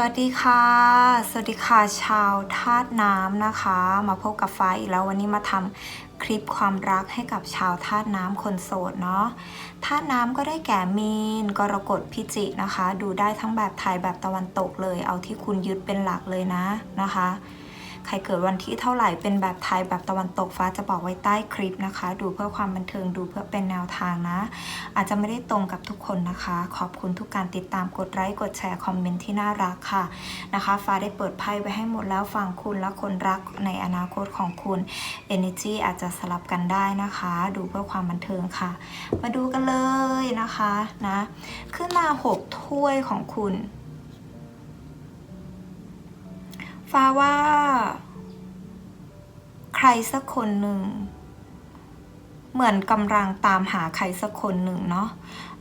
วัสดีค่ะ สวัสดีค่ะชาวธาตุน้ำนะคะ มาพบกับฟ้าอีกแล้ววันนี้มาทำคลิปความรักให้กับชาวธาตุน้ำคนโสดเนาะธาตุน้ำก็ได้แก่มีนกรกฎพิจิกนะคะ ดูได้ทั้งแบบไทยแบบตะวันตกเลย เอาที่คุณยึดเป็นหลักเลยนะนะคะ ใครเกิดวันที่เท่าไหร่เป็นแบบไทยแบบตะวันตกฟ้าจะบอกไว้ใต้คลิปนะคะ ดูเพื่อความบันเทิงดูเพื่อเป็นแนวทางนะ อาจจะไม่ได้ตรงกับทุกคนนะคะ ขอบคุณทุกการติดตามกดไลค์กดแชร์คอมเมนต์ที่น่ารักค่ะนะคะฟ้าได้เปิดไพ่ไว้ให้หมดแล้วฝั่งคุณและคนรักในอนาคตของคุณ Energy อาจจะสลับกันได้นะคะ ดูเพื่อความบันเทิงค่ะ มาดูกันเลยนะคะนะขึ้นมาหกถ้วยของคุณ ฟ้าว่า ใครสักคนหนึ่ง เหมือนกำลังตามหาใครสักคนหนึ่งเนาะ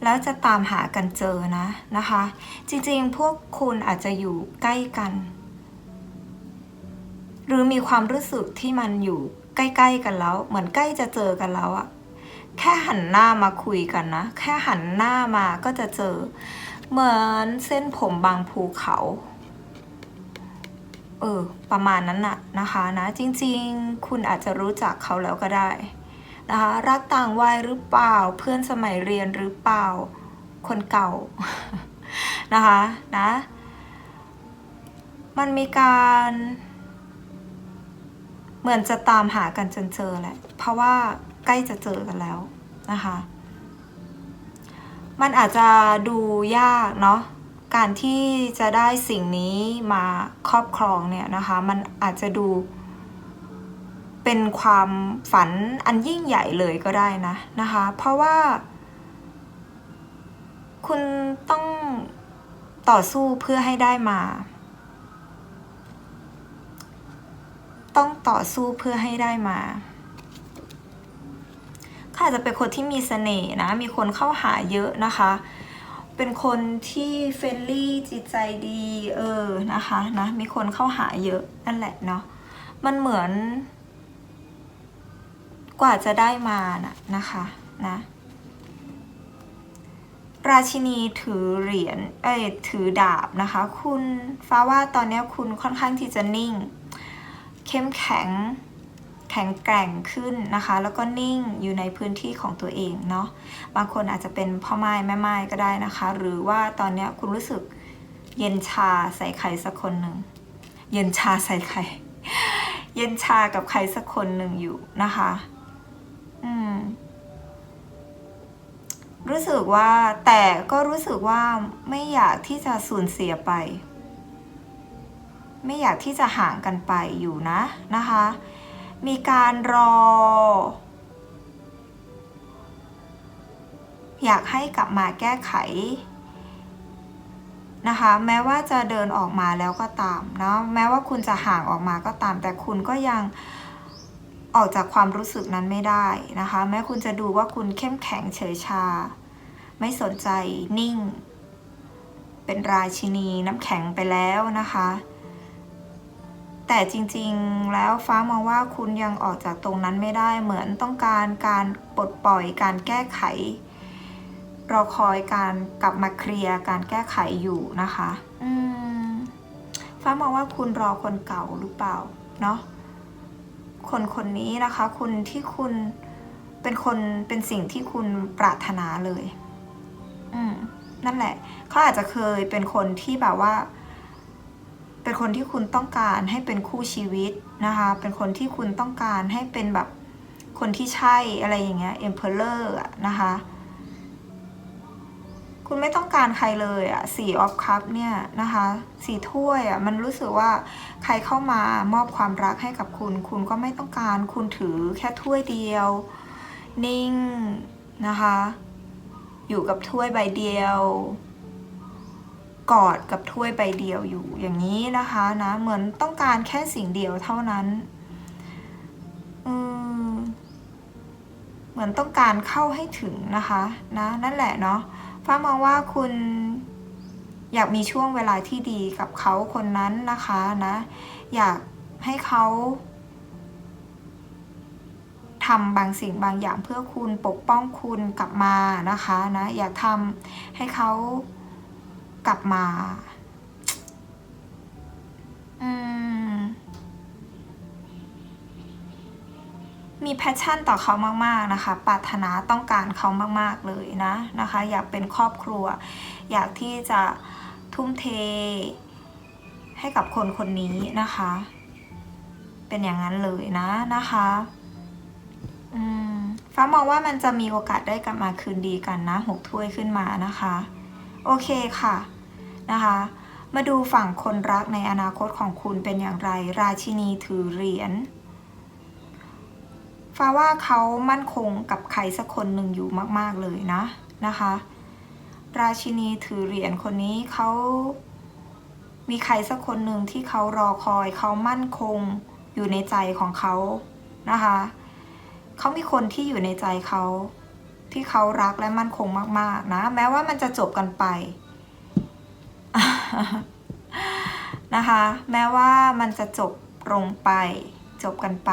แล้วจะตามหากันเจอนะนะคะ จริงๆ พวกคุณอาจจะอยู่ใกล้กัน หรือมีความรู้สึกที่มันอยู่ใกล้ๆกันแล้ว เหมือนใกล้จะเจอกันแล้วอะแค่หันหน้ามาคุยกันนะ แค่หันหน้ามาก็จะเจอ เหมือนเส้นผมบางภูเขา เออ ประมาณนั้นน่ะนะคะนะ จริงๆ คุณอาจจะรู้จักเขาแล้วก็ได้นะคะ รักต่างวัยหรือเปล่า เพื่อนสมัยเรียนหรือเปล่า คนเก่า นะคะนะ มันมีการเหมือนจะตามหากันจนเจอแหละ เพราะว่าใกล้จะเจอกันแล้วนะคะ มันอาจจะดูยากเนาะ การที่จะได้สิ่งนี้มาครอบครองเนี่ยนะคะ มันอาจจะดู เป็นความฝันอันยิ่งใหญ่เลยก็ได้นะนะคะ เพราะว่า คุณต้องต่อสู้เพื่อให้ได้มา ต้องต่อสู้เพื่อให้ได้มาเขาอาจจะเป็นคนที่มีเสน่ห์นะ มีคนเข้าหาเยอะนะคะ เป็นคนที่เฟรนลี่จิตใจดีเออนะคะนะมีคนเข้าหาเยอะนั่นแหละเนาะมันเหมือน กว่าจะได้มานะนะคะนะราชินีถือเหรียญเอ้ยถือดาบนะคะ คุณฟ้าว่าตอนนี้คุณค่อนข้างที่จะนิ่ง เข้มแข็ง แข็งแกร่งขึ้นนะคะ แล้วก็นิ่งอยู่ในพื้นที่ของตัวเองเนาะบางคนอาจจะเป็นพ่อไม้แม่ไม้ก็ได้นะคะ หรือว่าตอนนี้คุณรู้สึกเย็นชาใส่ใครสักคนหนึ่งเย็นชาใส่ใคร เย็นชากับใครสักคนหนึ่งอยู่นะคะ อืม รู้สึกว่าแต่ก็รู้สึกว่าไม่อยากที่จะสูญเสียไป ไม่อยากที่จะห่างกันไปอยู่นะนะคะ มีการรอ อยากให้กลับมาแก้ไขนะคะ แม้ว่าจะเดินออกมาแล้วก็ตามเนาะแม้ว่าคุณจะห่างออกมาก็ตาม แต่คุณก็ยังออกจากความรู้สึกนั้นไม่ได้นะคะ แม้คุณจะดูว่าคุณเข้มแข็งเฉยชา ไม่สนใจนิ่ง เป็นราชินีน้ำแข็งไปแล้วนะคะ แต่จริงๆ แล้วฟ้ามองว่าคุณยังออกจากตรงนั้นไม่ได้เหมือนต้องการการปลดปล่อยการแก้ไข รอคอยการกลับมาเคลียร์การแก้ไขอยู่นะคะอืมฟ้ามองว่าคุณรอคนเก่าหรือเปล่าเนาะคนคนนี้นะคะ คุณที่คุณเป็นคนเป็นสิ่งที่คุณปรารถนาเลย อืมนั่นแหละเขาอาจจะเคยเป็นคนที่แบบว่า เป็นคนที่คุณต้องการให้เป็นคู่ชีวิตนะคะ เป็นคนที่คุณต้องการให้เป็นแบบคนที่ใช่อะไรอย่างเงี้ย emperor อะนะคะ คุณไม่ต้องการใครเลยอะสี่ออฟคัพเนี่ยนะคะสี่ถ้วยอะมันรู้สึกว่าใครเข้ามามอบความรักให้กับคุณ คุณก็ไม่ต้องการ คุณถือแค่ถ้วยเดียว นิ่งนะคะ อยู่กับถ้วยใบเดียว กอดกับถ้วยใบเดียวอยู่อย่างนี้นะคะนะเหมือนต้องการแค่สิ่งเดียวเท่านั้นเหมือนต้องการเข้าให้ถึงนะคะนะนั่นแหละเนาะฟ้ามองว่าคุณอยากมีช่วงเวลาที่ดีกับเขาคนนั้นนะคะนะอยากให้เขาทำบางสิ่งบางอย่างเพื่อคุณปกป้องคุณกลับมานะคะนะอยากทำให้เขา กลับมามีแพชชั่นต่อเขามากๆนะคะปรารถนาต้องการเขามากๆเลยนะนะคะ อยากเป็นครอบครัว อยากที่จะทุ่มเท ให้กับคนคนนี้นะคะ เป็นอย่างนั้นเลยนะนะคะฟ้ามองว่ามันจะมีโอกาสได้กลับมาคืนดีกันนะหกถ้วยขึ้นมานะคะ โอเคค่ะนะคะ มาดูฝั่งคนรักในอนาคตของคุณเป็นอย่างไร ราชินีถือเหรียญฟ้าว่าเขามั่นคงกับใครสักคนหนึ่งอยู่มาก ๆเลยนะนะคะ ราชินีถือเหรียญคนนี้เขามีใครสักคนหนึ่งที่เขารอคอยเขามั่นคงอยู่ในใจของเขานะคะเขามีคนที่อยู่ในใจเขา ที่เขารักและมั่นคงมาก ๆ นะ แม้ว่ามันจะจบกันไปนะคะ แม้ว่ามันจะจบลงไป จบกันไป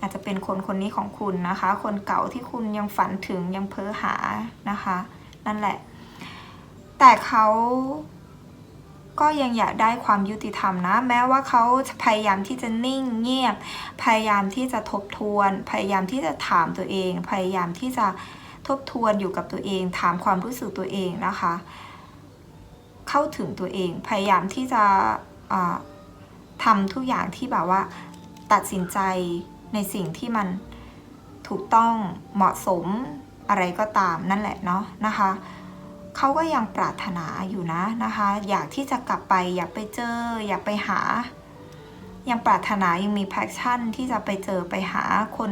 อาจจะเป็นคนคนนี้ของคุณนะคะ คนเก่าที่คุณยังฝันถึงยังเพ้อหานะคะ นั่นแหละ แต่เขา ก็ยังอยากได้ความยุติธรรมนะ แม้ว่าเขาพยายามที่จะนิ่งเงียบ พยายามที่จะทบทวน พยายามที่จะถามตัวเอง พยายามที่จะทบทวนอยู่กับตัวเอง ถามความรู้สึกตัวเองนะคะ เข้าถึงตัวเอง พยายามที่จะอ่าทำทุกอย่างที่แบบว่า ตัดสินใจในสิ่งที่มันถูกต้องเหมาะสมอะไรก็ตามนั่นแหละเนาะนะคะ เขาก็ยังปรารถนาอยู่นะนะคะ อยากที่จะกลับไป อยากไปเจอ อยากไปหา ยังปรารถนายังมีแพชชั่นที่จะไปเจอไปหาคน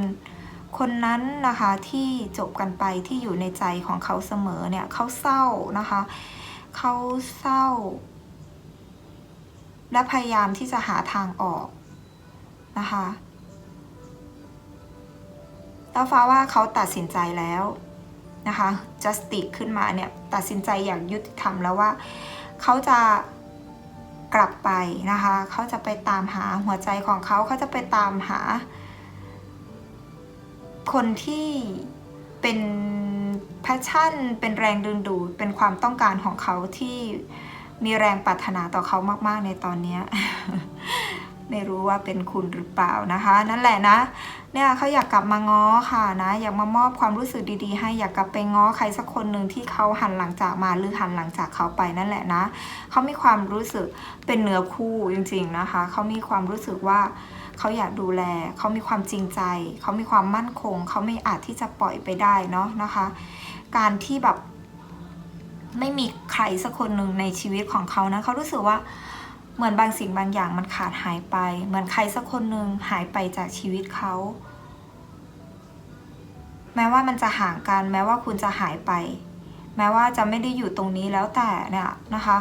คนนั้นนะคะที่จบกันไปที่อยู่ในใจของเขาเสมอเนี่ยเขาเศร้านะคะเขาเศร้า และพยายามที่จะหาทางออกนะคะแล้วฟ้าว่าเขาตัดสินใจแล้ว นะคะ justice ขึ้นมาเนี่ยตัดสินใจอย่างยุติธรรมแล้วว่าเขาจะกลับไปนะคะเขาจะไปตามหาหัวใจของเขาเขาจะไปตามหา คนที่เป็นแพชชั่น เป็นแรงดึงดูดเป็นความต้องการของเขาที่มีแรงปรารถนาต่อเขามาก ๆ ในตอนนี้ ไม่รู้ว่าเป็นคุณหรือเปล่านะคะ นั่นแหละนะ เนี่ยเขาอยากกลับมาง้อค่ะนะ อยากมามอบความรู้สึกดีๆ ให้อยากกลับไปง้อใครสักคนหนึ่งที่เขาหันหลังจากมาหรือหันหลังจากเขาไปนั่นแหละนะเขามีความรู้สึกเป็นเนื้อคู่จริง ๆนะคะเขามีความรู้สึกว่าเขาอยากดูแลเขามีความจริงใจเขามีความมั่นคงเขาไม่อาจที่จะปล่อยไปได้เนาะนะคะ การที่แบบไม่มีใครสักคนหนึ่งในชีวิตของเขานะเขารู้สึกว่า เหมือนบางสิ่งบางอย่างมันขาดหายไป เหมือนใครสักคนหนึ่งหายไปจากชีวิตเขา แม้ว่ามันจะห่างกัน แม้ว่าคุณจะหายไป แม้ว่าจะไม่ได้อยู่ตรงนี้แล้วแต่เนี่ยนะคะ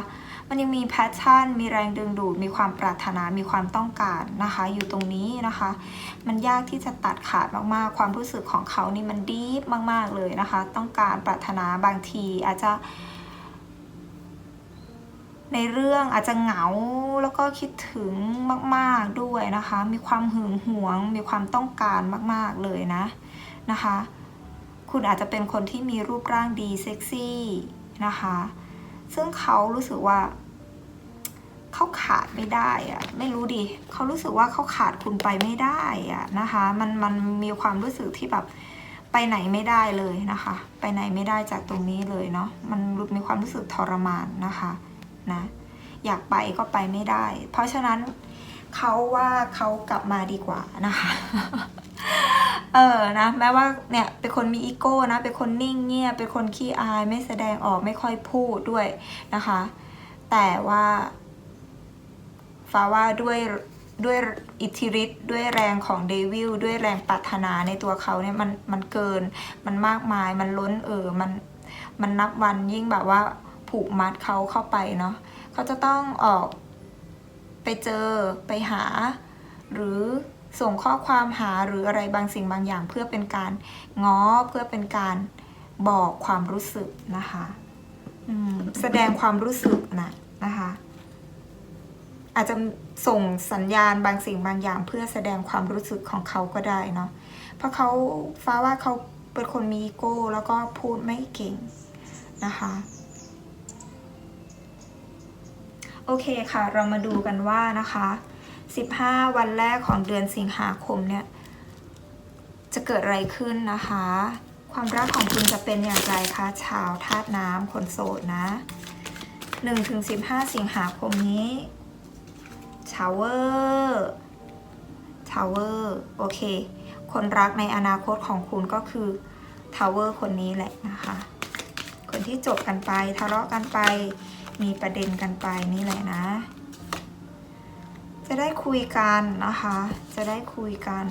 มันยังมีแพชชั่น มีแรงดึงดูด มีความปรารถนา มีความต้องการนะคะ อยู่ตรงนี้นะคะ มันยากที่จะตัดขาดมากๆ ความรู้สึกของเขานี่มันดีฟมาก ๆเลยนะคะ ต้องการปรารถนาบางทีอาจจะ ในเรื่องอาจจะเหงาแล้วก็คิดถึงมาก ๆด้วยนะคะ มีความหึงหวง มีความต้องการมาก ๆเลยนะนะคะ คุณอาจจะเป็นคนที่มีรูปร่างดีเซ็กซี่นะคะ ซึ่งเขารู้สึกว่าเขาขาดไม่ได้อะไม่รู้ดิเขารู้สึกว่าเขาขาดคุณไปไม่ได้อะนะคะ มันมันมีความรู้สึกที่แบบไปไหนไม่ได้เลยนะคะ ไปไหนไม่ได้จากตรงนี้เลยเนาะมันมีความรู้สึกทรมานนะคะ นะ อยากไปก็ไปไม่ได้ เพราะฉะนั้นเขาว่าเขากลับมาดีกว่านะคะ เออนะแม้ว่าเนี่ยเป็นคนมีอีโก้นะเป็นคนนิ่งเงียบเป็นคนขี้อายไม่แสดงออกไม่ค่อยพูดด้วยนะคะ แต่ว่าฟ้าว่าด้วยด้วยอิทธิฤทธิ์ด้วยแรงของเดวิลด้วยแรงปรารถนาในตัวเขาเนี่ยมันมันเกินมันมากมายมันล้นเออมันมันนับวันยิ่งแบบว่า ผูกมัดเขาเข้าไปเนาะเขาจะต้องออกไปเจอไปหา หรือส่งข้อความหาหรืออะไรบางสิ่งบางอย่างเพื่อเป็นการง้อเพื่อเป็นการบอกความรู้สึกนะคะแสดงความรู้สึกนะนะคะอาจจะส่งสัญญาณบางสิ่งบางอย่าง เพื่อแสดงความรู้สึกของเขาก็ได้เนาะเพราะเขาฟ้าว่าเขาเป็นคนมีอีโก้ แล้วก็พูดไม่เก่งนะคะ โอเคค่ะ เรามาดูกันว่านะคะ 15 วันแรกของเดือนสิงหาคมเนี่ย จะเกิดอะไรขึ้นนะคะ ความรักของคุณจะเป็นอย่างไรคะชาวธาตุน้ำคนโสดนะ1ถึง15 สิงหาคมนี้ชาวเวอร์ชาวเวอร์โอเค คนรักในอนาคตของคุณก็คือทาวเวอร์คนนี้แหละนะคะ คนที่จบกันไปทะเลาะกันไป มีประเด็นกันไปนี่แหละนะ จะได้คุยกันนะคะ จะได้คุยกัน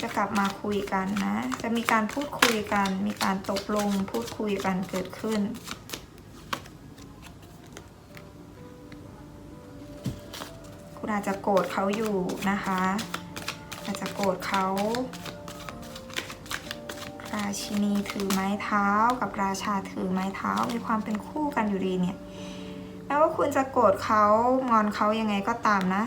จะกลับมาคุยกันนะ จะมีการพูดคุยกัน มีการตกลงพูดคุยกันเกิดขึ้นคุณอาจจะโกรธเขาอยู่นะคะ อาจจะโกรธเขาราชินีถือไม้เท้ากับราชาถือไม้เท้ามีความเป็นคู่กันอยู่ดีเนี่ย แม้ว่าคุณจะโกรธเขางอนเขายังไงก็ตามนะ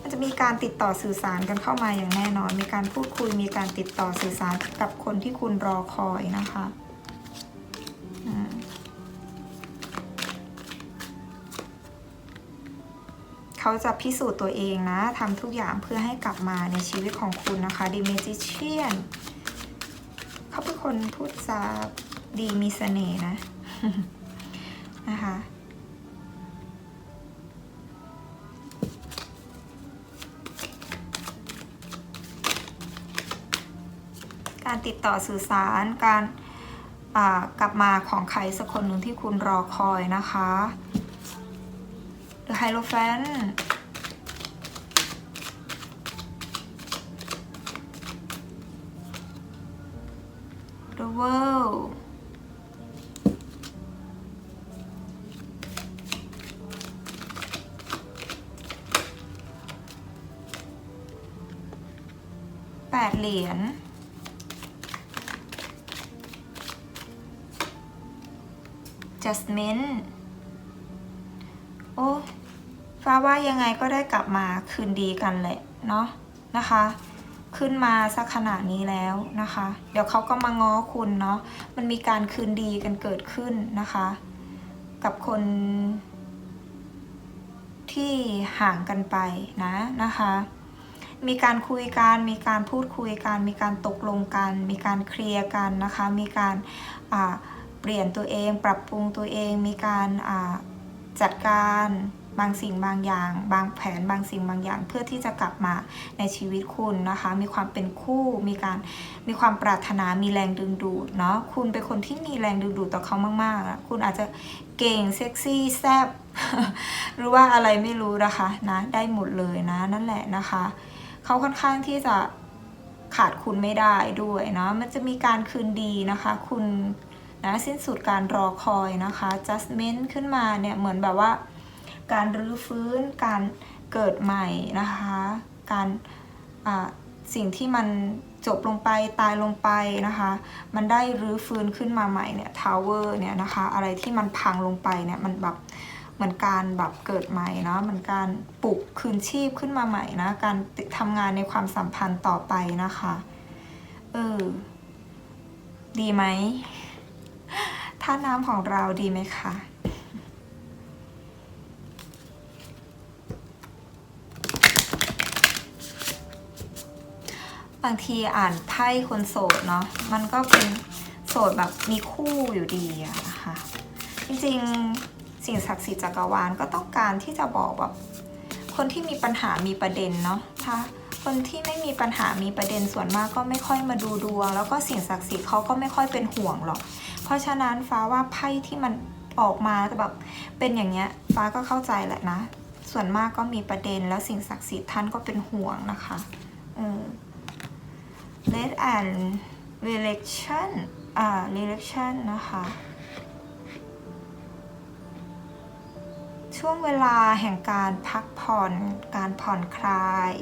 มันจะมีการติดต่อสื่อสารกันเข้ามาอย่างแน่นอน มีการพูดคุย มีการติดต่อสื่อสารกับคนที่คุณรอคอยนะคะเขาจะพิสูจน์ตัวเองนะทำทุกอย่างเพื่อให้กลับมาในชีวิตของคุณนะคะ The Magician เขาเป็นคนพูดจาดีมีเสน่ห์นะนะคะ ติดต่อสื่อสารการกลับมาของใครสักคนหนึ่งที่คุณรอคอยนะคะ The Hierophant The World แปดเหรียญ Jasmine โอ้ฟ้าว่ายังไงก็ได้กลับมาคืนดีกันแหละเนาะนะคะ ขึ้นมาสักขนาดนี้แล้วนะคะ เดี๋ยวเขาก็มาง้อคุณเนาะมันมีการคืนดีกันเกิดขึ้นนะคะ กับคนที่ห่างกันไปนะนะคะ มีการคุยกัน มีการพูดคุยกัน มีการตกลงกัน มีการเคลียร์กันนะคะ มีการอ่า เปลี่ยนตัวเอง ปรับปรุงตัวเอง มีการจัดการบางสิ่งบางอย่าง บางแผนบางสิ่งบางอย่าง เพื่อที่จะกลับมาในชีวิตคุณนะคะ มีความเป็นคู่มีการมีความปรารถนามีแรงดึงดูดเนาะคุณเป็นคนที่มีแรงดึงดูดต่อเขามากๆอะคุณอาจจะเก่งเซ็กซี่แซบหรือว่าอะไรไม่รู้นะคะนะได้หมดเลยนะนั่นแหละนะคะเขาค่อนข้างที่จะขาดคุณไม่ได้ด้วยเนาะมันจะมีการคืนดีนะคะ คุณ นะสิ้นสุดการรอคอยนะคะ judgment ขึ้นมาเนี่ยเหมือนแบบว่า การรื้อฟื้นการเกิดใหม่นะคะ การอ่าสิ่งที่มันจบลงไปตายลงไปนะคะ มันได้รื้อฟื้นขึ้นมาใหม่เนี่ย tower เนี่ยนะคะ อะไรที่มันพังลงไปเนี่ยมันแบบเหมือนการแบบเกิดใหม่เนาะเหมือนการปลุกคืนชีพขึ้นมาใหม่นะ การทำงานในความสัมพันธ์ต่อไปนะคะ เออ ดีไหม ท่าน้ำของเราดีไหมคะบางทีอ่านไพ่คนโสดเนาะมันก็เป็นโสดแบบมีคู่อยู่ดีอะนะคะจริงๆสิ่งศักดิ์สิทธิ์จักรวาลก็ต้องการที่จะบอกแบบคนที่มีปัญหามีประเด็นเนาะถ้า คนที่ไม่มีปัญหามีประเด็นส่วนมากก็ไม่ค่อยมาดูดวง แล้วก็สิ่งศักดิ์สิทธิ์เขาก็ไม่ค่อยเป็นห่วงหรอก เพราะฉะนั้นฟ้าว่าไพ่ที่มันออกมาจะแบบเป็นอย่างเงี้ยฟ้าก็เข้าใจแหละนะ ส่วนมากก็มีประเด็นแล้วสิ่งศักดิ์สิทธิ์ท่านก็เป็นห่วงนะคะเออ let and election อ่า election นะคะช่วงเวลาแห่งการพักผ่อน การผ่อนคลาย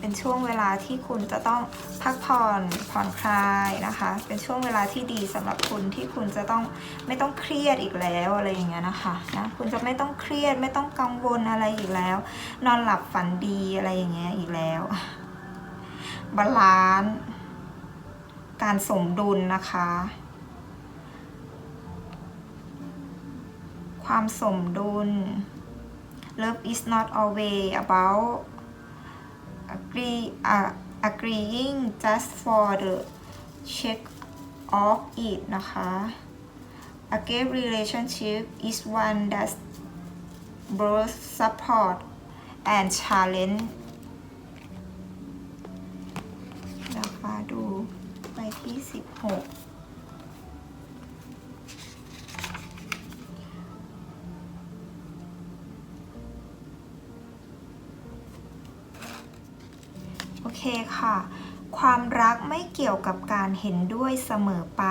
เป็นช่วงเวลาที่คุณจะต้องพักผ่อนผ่อนคลายนะคะ เป็นช่วงเวลาที่ดีสำหรับคุณที่คุณจะต้องไม่ต้องเครียดอีกแล้วอะไรอย่างเงี้ยนะคะนะคุณจะไม่ต้องเครียดไม่ต้องกังวลอะไรอีกแล้ว นอนหลับฝันดีอะไรอย่างเงี้ยอีกแล้วบาลานซ์การสมดุลนะคะ ความสมดุล love is not always about agree uh, agreeing just for the check of it นะคะ a gay relationship is one that both support and challenge นะคะดูไปที่ 16 คค่ะ ความรักไม่เกี่ยวกับการเห็นด้วยเสมอไป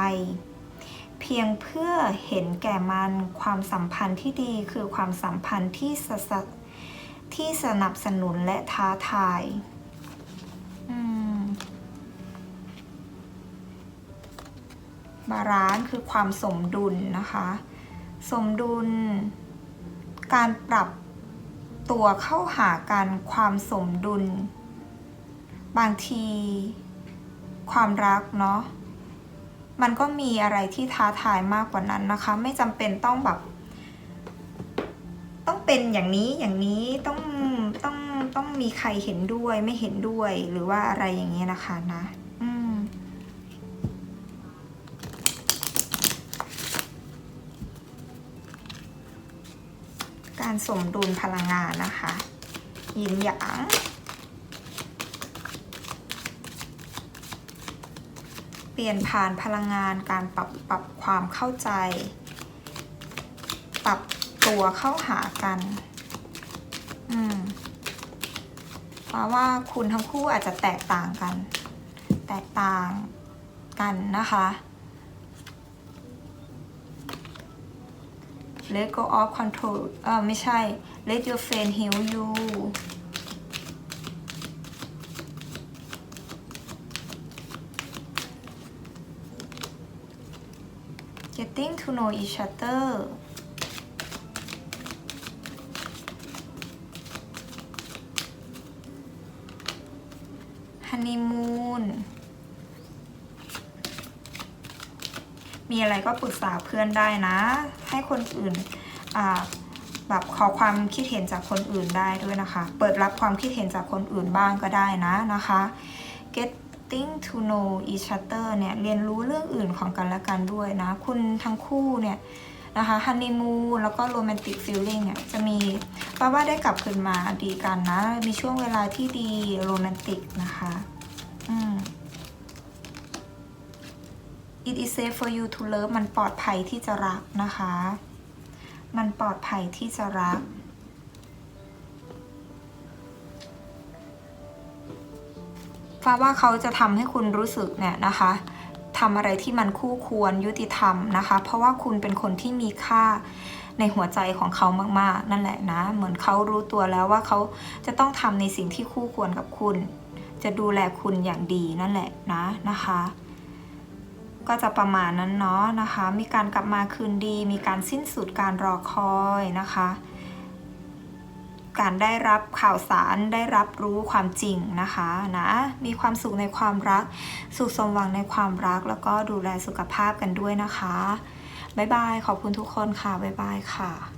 เพียงเพื่อเห็นแก่มันความสัมพันธ์ที่ดีคือความสัมพันธ์ที่สสที่สนับสนุนและท้าทายบาลานซ์คือความสมดุลนะคะ สมดุล การปรับตัวเข้าหากันความสมดุล บางที ความรักเนาะมันก็มีอะไรที่ท้าทายมากกว่านั้นนะคะ ไม่จำเป็นต้องแบบ ต้องเป็นอย่างนี้อย่างนี้ต้องต้องต้องมีใครเห็นด้วยไม่เห็นด้วยหรือว่าอะไรอย่างเงี้ยนะคะนะการสมดุลพลังงานนะคะ ยินหยาง เปลี่ยนผ่านพลังงานการปรับปรับความเข้าใจ ปรับตัวเข้าหากัน อืมเพราะว่าคุณทั้งคู่อาจจะแตกต่างกัน แตกต่างกันนะคะ let go of control เออไม่ใช่ let your friend heal you getting to know each other ฮันนีมูน มีอะไรก็ปรึกษาเพื่อนได้นะ ให้คนอื่นแบบขอความคิดเห็นจากคนอื่นได้ด้วยนะคะ เปิดรับความคิดเห็นจากคนอื่นบ้างก็ได้นะนะคะ getting to know each other เนี่ย เรียนรู้เรื่องอื่นของกันและกันด้วยนะ คุณทั้งคู่เนี่ยนะคะฮันนีมูนแล้วก็โรแมนติกฟิลลิ่งเนี่ยจะมีแปลว่าได้กลับคืนมาดีกันนะ มีช่วงเวลาที่ดีโรแมนติกนะคะ อืม it is safe for you to love มันปลอดภัยที่จะรักนะคะ มันปลอดภัยที่จะรัก ฟ้าว่าเขาจะทำให้คุณรู้สึกเนี่ยนะคะทำอะไรที่มันคู่ควรยุติธรรมนะคะ เพราะว่าคุณเป็นคนที่มีค่าในหัวใจของเขามากๆ นั่นแหละนะ เหมือนเขารู้ตัวแล้วว่าเขาจะต้องทำในสิ่งที่คู่ควรกับคุณ จะดูแลคุณอย่างดีนั่นแหละนะนะคะ ก็จะประมาณนั้นเนาะนะคะ มีการกลับมาคืนดี มีการสิ้นสุดการรอคอยนะคะ การได้รับข่าวสารได้รับรู้ความจริงนะคะนะมีความสุขในความรัก สุขสมหวังในความรัก แล้วก็ดูแลสุขภาพกันด้วยนะคะบ๊ายบายขอบคุณทุกคนค่ะบ๊ายบายค่ะ